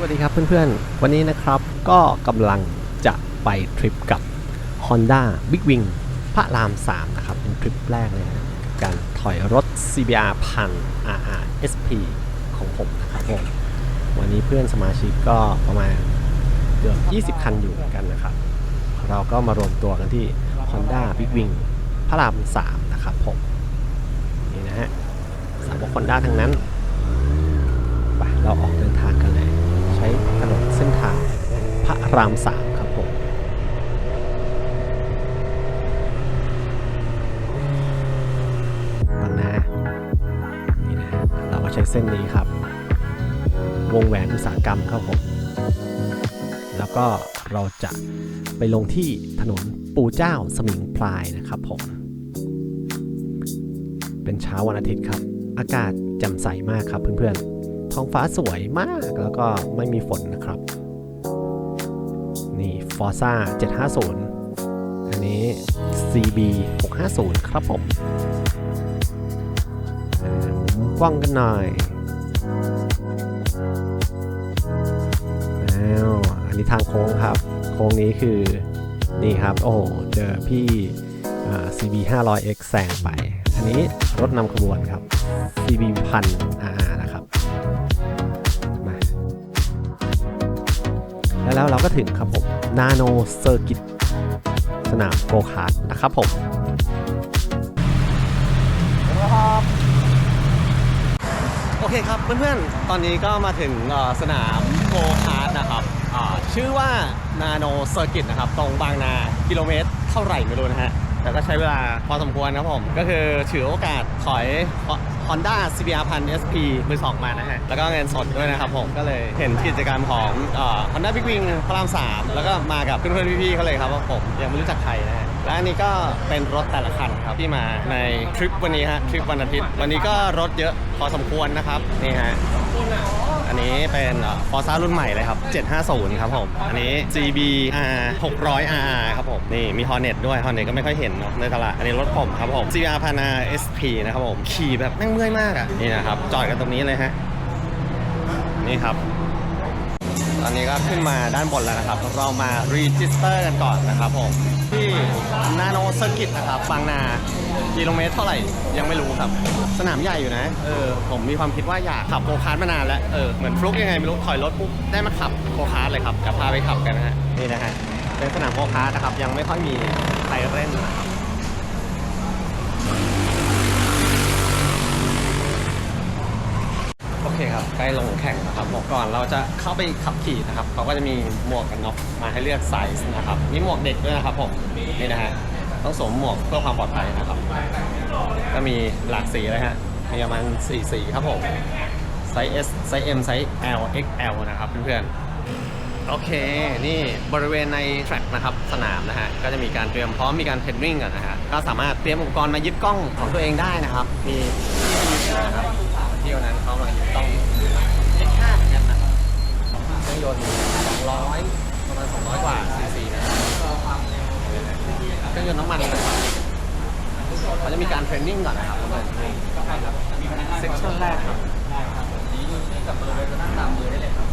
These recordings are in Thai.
สวัสดีครับเพื่อนๆ วันนี้นะครับก็กำลังจะไปทริปกับ Honda Big Wing พระราม 3 นะครับ เป็นทริปแรกเลยนะกับการถอยรถ CBR พัน RR SP ของผมนะครับผมวันนี้เพื่อนสมาชิกก็ประมาณเกือบ20 คันอยู่เหมือนกันนะครับ เราก็มารวมตัวกันที่ Honda Big Wing พระราม 3 นะครับผมนี่นะฮะสาวก Honda ทั้งนั้นไปเราออกเดินทางกันเลย ใช้ถนนเส้นทาง พรามสามครับผมบางนานี่นะเราก็ใช้เส้นนี้ครับ วงแหวนอุตสาหกรรมครับผมแล้วก็เราจะไปลงที่ถนนปู่เจ้าสมิงพรายนะครับผม เป็นเช้าวันอาทิตย์ครับ อากาศแจ่มใสมากครับเพื่อนๆ ท้องฟ้าสวยมากแล้วก็ไม่มีฝนนะครับ Forza 750 อันนี้ CB 650 ครับผมอ่ามุนกล้องกันหน่อยอ้าวอันนี้ทางโค้งครับ โค้งนี้คือนี่ครับ โอ้เจอพี่อ่า CB 500X แซงไป อันนี้รถนำขบวนครับ CB พัน RR แล้วแล้วเราก็ถึงครับผมนาโนเซอร์กิตสนามโกคาร์ดนะครับผมโอเคครับเพื่อนๆ ตอนนี้ก็มาถึงสนามโกคาร์ดนะครับชื่อว่านาโนเซอร์กิตนะครับ ตรงบางนากิโลเมตรเท่าไหร่ไม่รู้นะฮะ แต่ก็ใช้เวลาพอสมควรนะครับผม ก็คือถือโอกาสถอย Honda CBR 1000 SP มือสองมานะฮะ แล้วก็เงินสดด้วยนะครับผม ก็เลยเห็นกิจกรรมของเอ่อ Honda Big Wing พระราม3 แล้วก็มากับเพื่อนๆพี่ๆเขาเลยครับว่าผมยังไม่รู้จักใครนะฮะและอันนี้ก็เป็นรถแต่ละคันครับที่มาในทริปวันนี้ฮะทริปวันอาทิตย์ วันนี้ก็รถเยอะพอสมควรนะครับนี่ฮะ อันนี้เป็นฟอร์ซ่ารุ่นใหม่เลยครับ 750 ครับผม อันนี้ GB R 600 RR ครับผม นี่มี Hornet ด้วย Hornet ก็ไม่ค่อยเห็นเนาะในตลาด อันนี้รถผมครับผม CBR พัน R SP นะครับผม ขี่แบบแม่งเมื่อยมากอะ นี่นะครับ จอดกันตรงนี้เลยฮะ นี่ครับ ตอนนี้ก็ขึ้นมาด้านบนแล้วนะครับ เรามารีจิสเตอร์กันก่อนนะครับผม ที่นาโนเซอร์กิตนะครับบางนา กิโลเมตรเท่าไหร่ยังไม่รู้ครับ สนามใหญ่อยู่นะ เออ ผมมีความคิดว่าอยากขับโกคาร์ดมานานแล้ว เออ เหมือนฟลุกยังไงไม่รู้ ถอยรถปุ๊บได้มาขับโกคาร์ดเลยครับจะพาไปขับกันนะฮะ นี่นะฮะ เป็นสนามโกคาร์ดนะครับ ยังไม่ค่อยมีใครเล่นนะครับโอเคครับใกล้ลงแข่งนะครับบอกก่อนเราจะเข้าไปขับขี่นะครับเขาก็จะมีหมวกกันน็อกมาให้เลือกไซส์นะครับ มีหมวกเด็กด้วยนะครับผม นี่นะฮะ ต้องสวมหมวกเพื่อความปลอดภัยนะครับ ก็มีหลากสีเลยฮะ มีประมาณ4สีครับผม ไซส์ S ไซส์ M ไซส์ L XL นะครับเพื่อนๆ โอเค นี่บริเวณในแทร็กนะครับ สนามนะฮะ ก็จะมีการเตรียมพร้อมมีการเทรนนิ่งกันนะฮะ ก็สามารถเตรียมอุปกรณ์มายึดกล้องของตัวเองได้นะครับ มีที่นะครับเที่ยวนั้นเขามายึดกล้อง เอ็กซ์ห้าเหมือนกันนะเครื่องยนต์200 ประมาณ 200 กว่าซีซีนะครับเครื่องยนต์น้ำมันนะครับ เทรนนิ่งก่อนนะครับเซสชั่นแรกครับกับมือเลยก็นั่งตามมือได้เลยครับ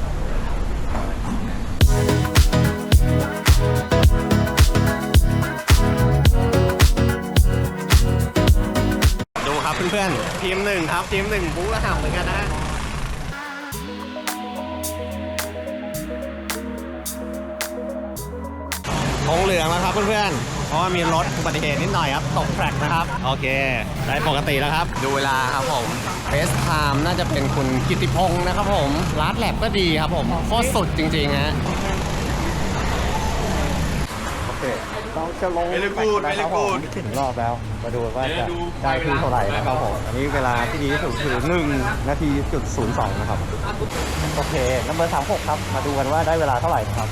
ดูครับเพื่อนๆทีมหนึ่งครับทีมหนึ่งบู๊กระห่ำเหมือนกันนะธงเหลืองแล้วครับเพื่อนๆ เพราะว่ามีรถอุบัติเหตุนิดหน่อยครับ ตกแทร็กนะครับ โอเค ได้ปกติแล้วครับ ดูเวลาครับผมเฟสไทม์น่าจะเป็นคุณกิติพงศ์นะครับผมลัดแลบก็ดีครับผมโคตรสุดจริงๆฮะโอเคเราจะลง Very good, very good ถึงรอบแล้ว มาดูว่าจะดูได้ที่เท่าไหร่นะครับผมอันนี้เวลาที่ดีที่สุดคือ1นาทีจุด02นะครับ โอเคนัมเบอร์36ครับ มาดูกันว่าได้เวลาเท่าไหร่นะครับ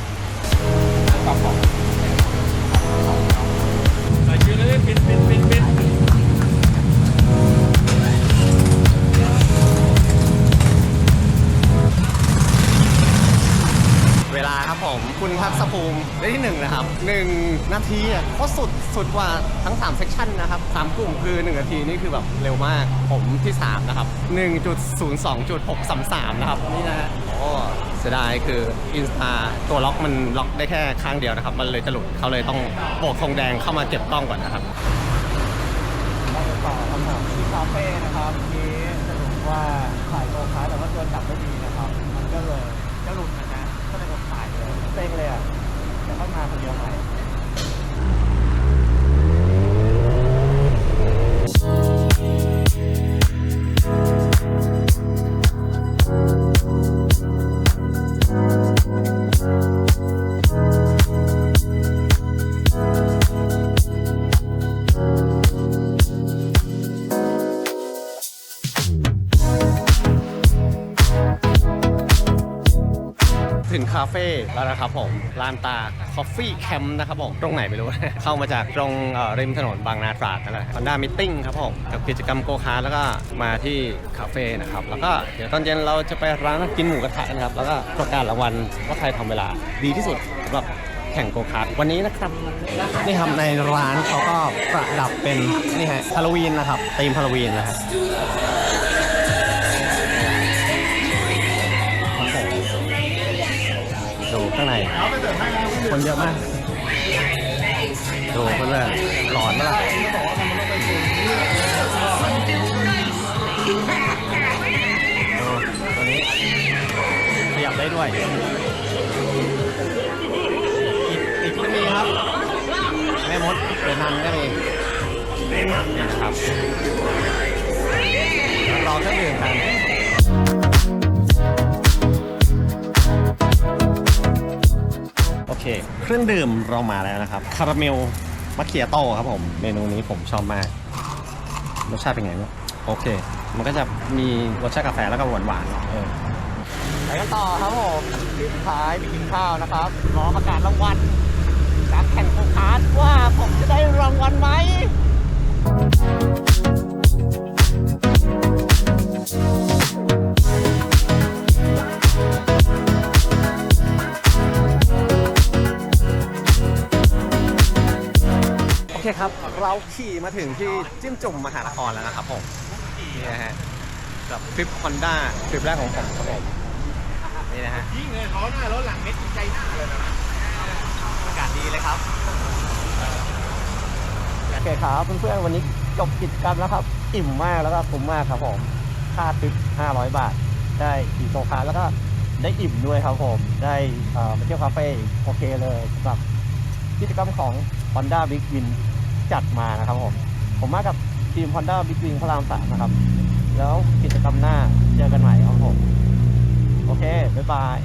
ใส่ชื่อเลยปิ ผมคุณทักษภูมิได้ที่หนึ่งนะครับหนึ่งนาทีอะโคตรสุดสุดกว่าทั้ง3เซกชันนะครับสามกลุ่มคือ 1 นาทีนี่คือแบบเร็วมากผมที่3นะครับ1.02.633นะครับนี่นะฮะโอ้เสียดายคืออินสตาตัวล็อกมันล็อกได้แค่ข้างเดียวนะครับมันเลยจะหลุดเขาเลยต้องโบกธงแดงเข้ามาเก็บกล้องก่อนนะครับเราจะตอคำถามที่คาเฟ่นะครับที่สรุปว่าขายโลค้าแต่ว่าตัวจับไม่ดีนะครับ มันก็เลยจะหลุดนะนะก็เลยกดขายเลยเซ็งเลยอะจะ เข้ามาคนเดียวไหม ถึงคาเฟ่แล้วนะครับผมลานตาคอฟฟี่แคมป์นะครับผมตรงไหนไม่รู้ เข้ามาจากตรงเอ่อริมถนนบางนาตราดนั่นแหละฮอนด้ามิทติ้งครับผมกับกิจกรรมโกคาร์ทแล้วก็มาที่คาเฟ่นะครับแล้วก็เดี๋ยวตอนเย็นเราจะไปร้านกินหมูกระทะกันครับ แล้วก็ประกาศรางวัลว่าใครทำเวลาดีที่สุดสำหรับแข่งโกคาร์ทวันนี้นะครับนี่ครับในร้านเขาก็ประดับเป็นนี่ฮะฮาโลวีนนะครับธีมฮาโลวีนนะครับ ดูข้างใน คนเยอะมาก ดูเพื่อนหลอนปะล่ะดูตัวนี้ขยับได้ด้วยอีกอีกก็มีครับ แม่มดเดินนันก็มีนี่นะครับรอเครื่องดื่มกัน เค เครื่องดื่มเรามาแล้วนะครับ คาราเมลมะเขียโต้ครับผม เมนูนี้ผมชอบมาก รสชาติเป็นไงเนี่ยโอเค มันก็จะมีรสชาติกาแฟแล้วก็หวานหวานๆเออไปกันต่อครับผมที่สุดท้ายไปกินข้าวนะครับ รอประกาศรางวัลการแข่งโกคาร์ทว่าผมจะได้รางวัลไหม เคครับ เราขี่มาถึงที่จิ้มจุ่มมหานครแล้วนะครับผม นี่นะฮะกับทริปฮอนด้าทริปแรกของผมครับผม นี่นะฮะยิ่งเลยเขาหน้ารถหลังเม็ดใจหน้าเลยนะอากาศดีเลยครับ โอเคครับเพื่อนๆวันนี้จบกิจกรรมแล้วครับ อิ่มมากแล้วก็คุ้มมากครับผม ค่าทริป500 บาท ได้ขี่โกคาร์ทแล้วก็ได้อิ่มด้วยครับผม ได้เอ่อมาเที่ยวคาเฟ่โอเคเลยสำหรับกิจกรรมของ Honda Big Win จัดมานะครับผม ผมมากับทีม Honda Big Win พระรามสามนะครับ แล้วกิจกรรมหน้าเจอกันใหม่ครับผม โอเค บ๊ายบาย